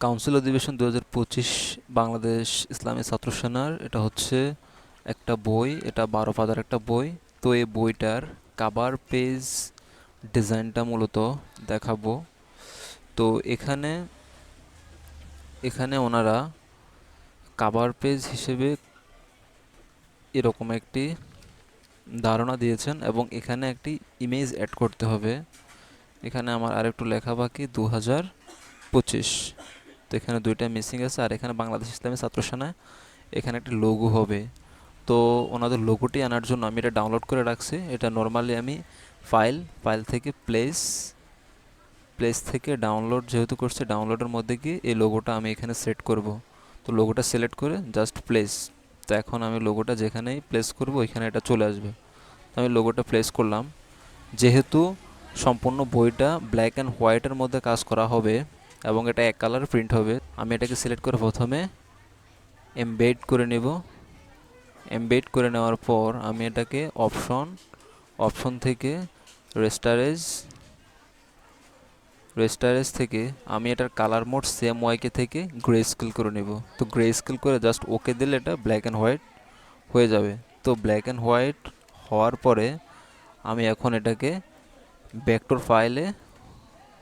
Council অধিবেশন দু হাজার পঁচিশ বাংলাদেশ ইসলামী ছাত্র সেনার, এটা হচ্ছে একটা বই, এটা বারো পাতার একটা বই। তো এই বইটার কাবার পেজ ডিজাইনটা মূলত দেখাবো। তো এখানে এখানে ওনারা কাবার পেজ হিসেবে এরকম একটি ধারণা দিয়েছেন এবং এখানে একটি ইমেজ অ্যাড করতে হবে। এখানে আমার আরেকটু লেখা বাকি দু হাজার পঁচিশ। এখানে দুইটা মিসিং আছে আর এখানে বাংলাদেশ ইসলামী ছাত্র সেনা। এখানে একটি লোগো হবে। তো ওনাদের লোগোটি আনার জন্য আমি এটা ডাউনলোড করে রাখছি। এটা নর্মালি আমি ফাইল ফাইল থেকে প্লেস প্লেস থেকে ডাউনলোড যেহেতু করছি ডাউনলোডের মধ্যে গিয়ে এই লোগোটা আমি এখানে সেট করব। তো লোগোটা সিলেক্ট করে জাস্ট প্লেস তো এখন আমি লোগোটা যেখানেই প্লেস করব ওইখানে এটা চলে আসবে। তো আমি লোগোটা প্লেস করলাম। যেহেতু সম্পূর্ণ বইটা ব্ল্যাক অ্যান্ড হোয়াইটের মধ্যে কাজ করা হবে এবং এটা এক কালার প্রিন্ট হবে। আমি এটাকে সিলেক্ট করে প্রথমে এমবেড করে নেব। এমবেড করে নেওয়ার পর আমি এটাকে অপশন অপশন থেকে রেস্টারেজ রেস্টারেজ থেকে আমি এটার কালার মোড সেম ওয়াইকে থেকে গ্রে স্কেল করে নেব। তো গ্রে স্কেল করে জাস্ট ওকে দিলে এটা ব্ল্যাক অ্যান্ড হোয়াইট হয়ে যাবে। তো ব্ল্যাক অ্যান্ড হোয়াইট হওয়ার পরে আমি এখন এটাকে ব্যাকটোর ফাইলে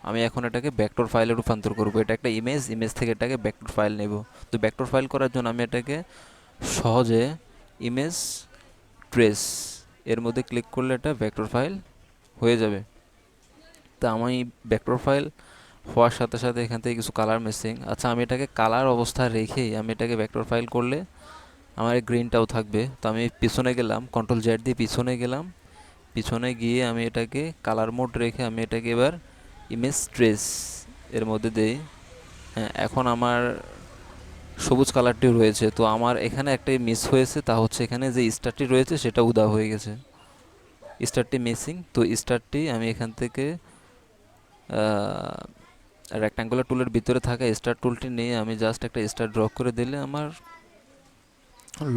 আমি এখন এটাকে ব্যাকটোর ফাইলে রূপান্তর করব। এটা একটা ইমেজ ইমেজ থেকে এটাকে ব্যাকটোর ফাইল নেব। তো ব্যাকটোর ফাইল করার জন্য আমি এটাকে সহজে ইমেজ ট্রেস এর মধ্যে ক্লিক করলে এটা ভেক্টর ফাইল হয়ে যাবে। তা আমি ভেক্টর ফাইল হওয়ার সাথে সাথে এখান থেকে কিছু কালার মিসিং আচ্ছা আমি এটাকে কালার অবস্থায় রেখেই আমি এটাকে ভেক্টর ফাইল করলে আমার গ্রিনটাও থাকবে। তো আমি পিছনে গেলাম কন্ট্রোল জেড দিয়ে পিছনে গেলাম। পিছনে গিয়ে আমি এটাকে কালার মোড রেখে আমি এটাকে এবার ইমেজ ট্রেস এর মধ্যে দেই হ্যাঁ এখন আমার সবুজ কালারটি রয়েছে। তো আমার এখানে একটাই মিস হয়েছে, তা হচ্ছে এখানে যে স্টারটি রয়েছে সেটা উদা হয়ে গেছে। স্টারটি মিসিং তো স্টারটি আমি এখান থেকে রেক্ট্যাঙ্গুলার টুলের ভিতরে থাকা স্টার টুলটি নিয়ে আমি জাস্ট একটা স্টার ড্র করে দিলে আমার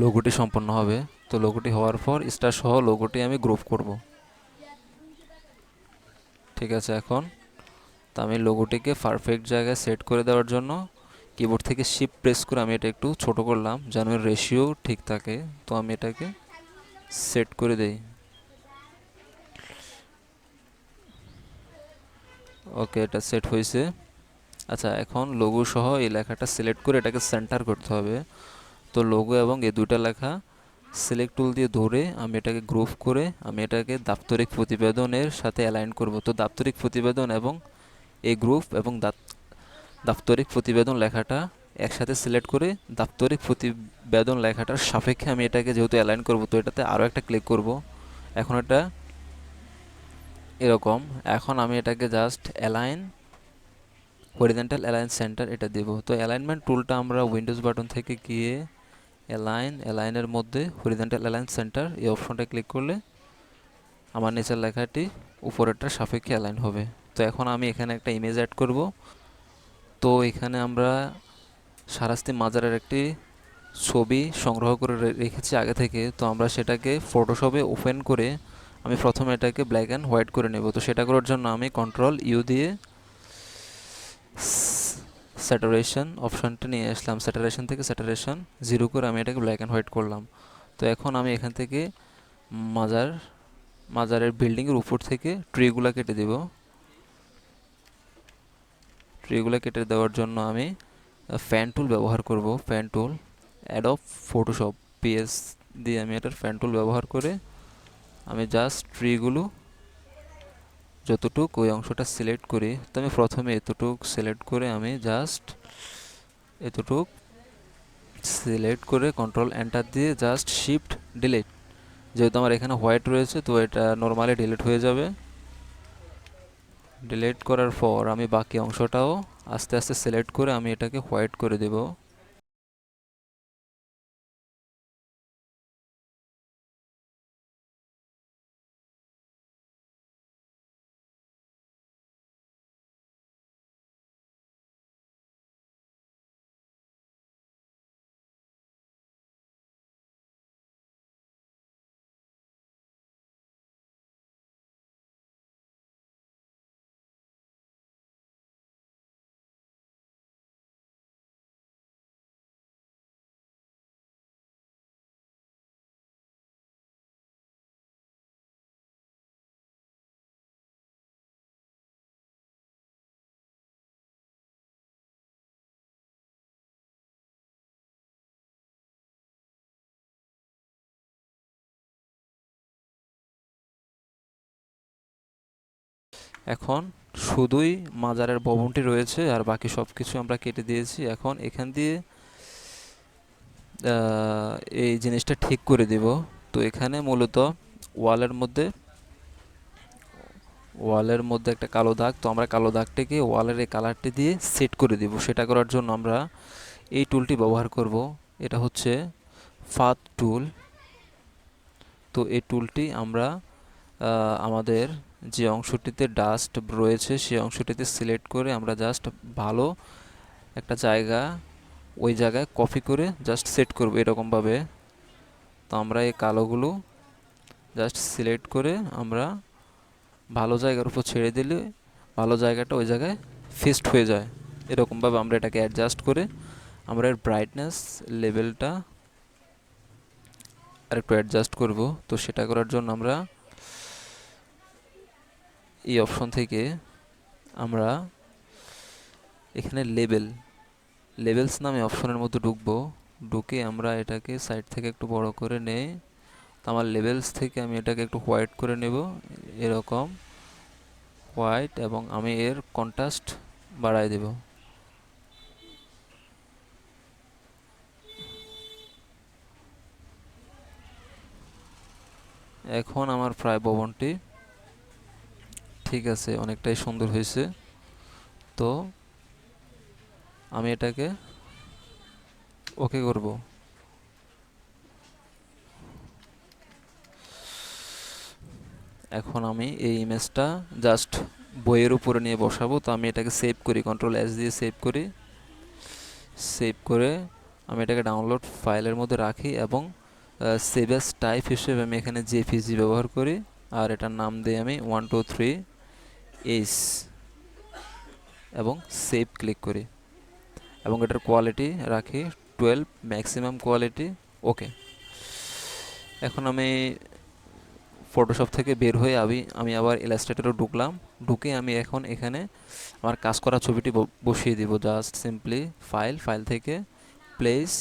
লোগোটি সম্পন্ন হবে। তো লোগোটি হওয়ার পর স্টার সহ লোগোটি আমি গ্রুপ করব। ঠিক আছে, এখন তো আমি লোগোটিকে পারফেক্ট জায়গায় সেট করে দেওয়ার জন্য কিবোর্ড থেকে শিপ প্রেস করে আমি এটা একটু ছোট করলাম যেন রেশিও ঠিক থাকে। তো আমি এটাকে সেট করে দেই। ওকে এটা সেট হয়েছে। আচ্ছা এখন লোগো সহ এই লেখাটা সিলেক্ট করে এটাকে সেন্টার করতে হবে। তো লোগো এবং এই দুটা লেখা সিলেক্ট টুল দিয়ে ধরে আমি এটাকে গ্রুপ করে আমি এটাকে দাপ্তরিক প্রতিবেদনের সাথে অ্যালাইন করব। তো দাপ্তরিক প্রতিবেদন এবং এই গ্রুপ এবং দাপ্তরিক প্রতিবেদন লেখাটা একসাথে সিলেক্ট করে দাপ্তরিক প্রতিবেদন লেখাটার সাপেক্ষে আমি এটাকে যেহেতু অ্যালাইন করব, তো এটাতে আরও একটা ক্লিক করব। এখন এটা এরকম। এখন আমি এটাকে just align horizontal align centre এটা দেব। তো অ্যালাইনমেন্ট টুলটা আমরা উইন্ডোজ বাটন থেকে গিয়ে অ্যালাইন অ্যালাইনের মধ্যে হরিজেন্টাল অ্যালাইন সেন্টার এই অপশনটা ক্লিক করলে আমার নিচের লেখাটি উপরেরটার সাপেক্ষে অ্যালাইন হবে। তো এখন আমি এখানে একটা ইমেজ অ্যাড করব। তো এখানে আমরা সারাস্তি মাজারের একটি ছবি সংগ্রহ করে রেখেছি আগে থেকে। তো আমরা সেটাকে ফটোশপে ওপেন করে আমি প্রথমে এটাকে ব্ল্যাক অ্যান্ড হোয়াইট করে নেব। তো সেটা করার জন্য আমি কন্ট্রোল ইউ দিয়ে স্যাটারেশন অপশানটা নিয়ে আসলাম। স্যাটারেশন থেকে স্যাটারেশন জিরো করে আমি এটাকে ব্ল্যাক অ্যান্ড হোয়াইট করলাম। তো এখন আমি এখান থেকে মাজার, মাজারের বিল্ডিংয়ের উপর থেকে ট্রিগুলো কেটে দেব। ট্রিগুলো কেটে দেওয়ার জন্য আমি ফ্যান টুল ব্যবহার করব pen tool add of Photoshop PS দিয়ে আমি এটার ফ্যান টুল ব্যবহার করে আমি জাস্ট ট্রিগুলো যতটুক ওই অংশটা সিলেক্ট করি, তো আমি প্রথমে এতটুক সিলেক্ট করে আমি জাস্ট এতটুক সিলেক্ট করে কন্ট্রোল এন্টার দিয়ে জাস্ট শিফট ডিলিট যেহেতু আমার এখানে হোয়াইট রয়েছে, তো এটা নর্মালি ডিলিট হয়ে যাবে। ডিলিট করার পর আমি বাকি অংশটাও আস্তে আস্তে সিলেক্ট করে আমি এটাকে হোয়াইট করে দেব। এখন শুধুই মাজারের ভবনটি রয়েছে আর বাকি সব কিছু আমরা কেটে দিয়েছি। এখন এখান দিয়ে এই জিনিসটা ঠিক করে দিব। তো এখানে মূলত ওয়ালের মধ্যে ওয়ালের মধ্যে একটা কালো দাগ। তো আমরা কালো দাগটিকে ওয়ালের এই কালারটি দিয়ে সেট করে দিব। সেটা করার জন্য আমরা এই টুলটি ব্যবহার করব। এটা হচ্ছে ফাত টুল। তো এই টুলটি আমরা আমাদের যে অংশটিতে ডাস্ট রয়েছে সেই অংশটিতে সিলেক্ট করে আমরা জাস্ট ভালো একটা জায়গা, ওই জায়গায় কপি করে জাস্ট সেট করব এরকমভাবে। তো আমরা এই কালোগুলো জাস্ট সিলেক্ট করে আমরা ভালো জায়গার উপর ছেড়ে দিলে ভালো জায়গাটা ওই জায়গায় ফিক্সড হয়ে যায়। এরকমভাবে আমরা এটাকে অ্যাডজাস্ট করে আমরা এর ব্রাইটনেস লেভেলটা আরেকটু অ্যাডজাস্ট করব। তো সেটা করার জন্য আমরা এই অপশন থেকে আমরা এখানে লেবেল লেভেলস নামে অপশনের মধ্যে ঢুকবো। ঢুকে আমরা এটাকে সাইড থেকে একটু বড় করে নেই। তো আমার লেভেলস থেকে আমি এটাকে একটু হোয়াইট করে নেব। এরকম হোয়াইট এবং আমি এর কন্ট্রাস্ট বাড়াই দেব। এখন আমার প্রায় ভবনটি ঠিক আছে, অনেকটাই সুন্দর হয়েছে। তো আমি এটাকে ওকে করব। এখন আমি এই ইমেজটা জাস্ট বইয়ের উপরে নিয়ে বসাবো। তো আমি এটাকে সেভ করি কন্ট্রোল এস দিয়ে সেভ করি। সেভ করে আমি এটাকে ডাউনলোড ফাইলের মধ্যে রাখি এবং সেভ টাইপ হিসেবে আমি এখানে জেপিজি ব্যবহার করি। আর এটার নাম দিই আমি ওয়ান টু থ্রি এইস এবং সেভ ক্লিক করি। এবং এটার কোয়ালিটি রাখি টুয়েলভ ম্যাক্সিমাম কোয়ালিটি ওকে এখন আমি ফটোশপ থেকে বের হয়ে আমি আমি আবার ইলাস্ট্রেটরে ঢুকলাম। ঢুকে আমি এখন এখানে আমার কাজ করা ছবিটি বসিয়ে দিব। জাস্ট সিম্পলি ফাইল ফাইল থেকে প্লেস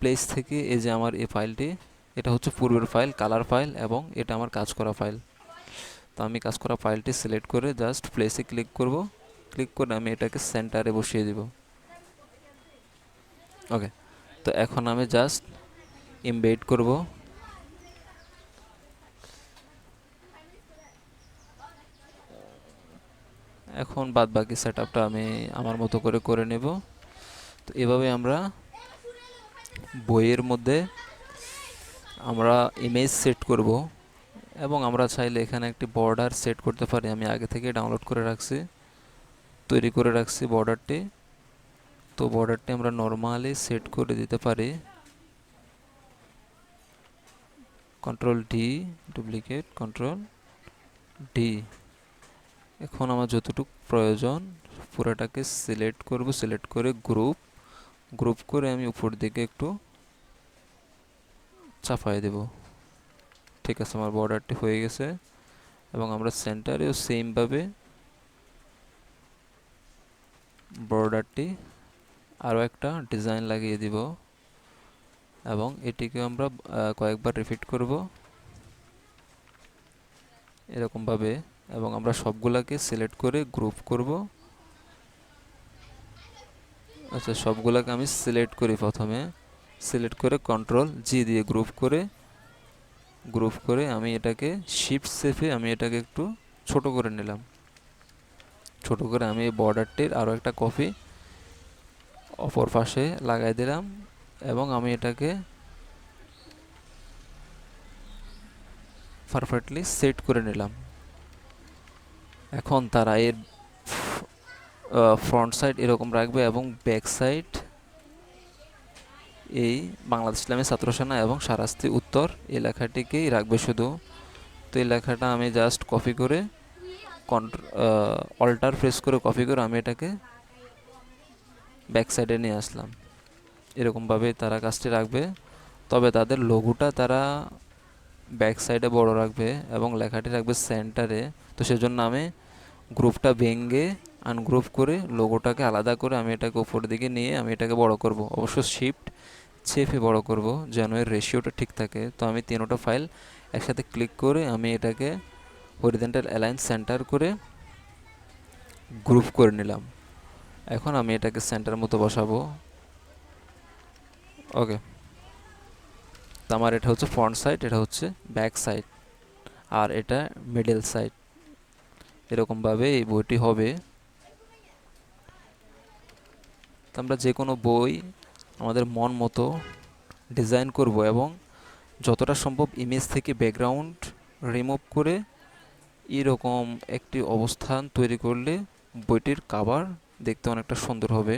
প্লেস থেকে এই যে আমার এই ফাইলটি এটা হচ্ছে পূর্বের ফাইল কালার ফাইল এবং এটা আমার কাজ করা ফাইল তো আমি কাজ করা ফাইলটি সিলেক্ট করে জাস্ট প্লেসে ক্লিক করব। ক্লিক করে আমি এটাকে সেন্টারে বসিয়ে দিব। ওকে তো এখন আমি জাস্ট ইমবেড করব। এখন বাদ বাকি সেট আমি আমার মতো করে করে নেব। তো এভাবে আমরা বইয়ের মধ্যে আমরা ইমেজ সেট করব। এবং আমরা চাইলে এখানে একটি বর্ডার সেট করতে পারি। আমি আগে থেকে ডাউনলোড করে রাখছি, তৈরি করে রাখছি বর্ডারটি তো বর্ডারটি আমরা নর্মালি সেট করে দিতে পারি। Control D duplicate control D এখন আমার যতটুকু প্রয়োজন, পুরোটাকে সিলেক্ট করব সিলেক্ট করে গ্রুপ গ্রুপ করে আমি উপর দিকে একটু চাপাই দেব। ঠিক আছে, আমার বর্ডারটি হয়ে গেছে এবং আমরা সেন্টারেও সেমভাবে বর্ডারটি আরও একটা ডিজাইন লাগিয়ে দিব এবং এটিকে আমরা কয়েকবার রিপিট করব এরকমভাবে এবং আমরা সবগুলাকে সিলেক্ট করে গ্রুপ করব। আচ্ছা সবগুলাকে আমি সিলেক্ট করি প্রথমে। সিলেক্ট করে কন্ট্রোল জি দিয়ে গ্রুপ করে গ্রুপ করে আমি এটাকে শিফট সেফে আমি এটাকে একটু ছোট করে নিলাম। ছোট করে আমি এই বর্ডারটির আরও একটা কপি অপর পাশে লাগাই দিলাম এবং আমি এটাকে পারফেক্টলি সেট করে নিলাম। এখন তারা এর ফ্রন্ট সাইড এরকম রাখবে এবং ব্যাক সাইড এই বাংলাদেশ ইসলামী ছাত্রসেনা এবং সারাস্তি উত্তর এই লেখাটিকেই রাখবে শুধু। তো এই লেখাটা আমি জাস্ট কপি করে অল্টার প্রেস করে কপি করে আমি এটাকে ব্যাক সাইডে নিয়ে আসলাম। এরকমভাবে তারা কাজটি রাখবে। তবে তাদের লঘুটা তারা ব্যাক সাইডে বড় রাখবে এবং লেখাটি রাখবে সেন্টারে তো সেজন্য আমি গ্রুপটা ভেঙে আনগ্রুপ করে লোগোটাকে আলাদা করে আমি এটাকে উপর দিকে নিয়ে আমি এটাকে বড় করব। অবশ্য শিফট চেপে বড় করব যেন এর রেশিওটা ঠিক থাকে। তো আমি তিনোটা ফাইল একসাথে ক্লিক করে আমি এটাকে হরিজেন্টাল অ্যালাইন সেন্টার করে গ্রুপ করে নিলাম। এখন আমি এটাকে সেন্টার মতো বসাবো। ওকে তো আমার এটা হচ্ছে ফ্রন্ট সাইড এটা হচ্ছে ব্যাক সাইড আর এটা মিডল সাইড এরকমভাবে এই বইটি হবে। আমরা যে কোনো বই আমাদের মন মতো ডিজাইন করব এবং যতটা সম্ভব ইমেজ থেকে ব্যাকগ্রাউন্ড রিমুভ করে এরকম একটি অবস্থান তৈরি করলে বইটির কাভার দেখতে অনেকটা সুন্দর হবে।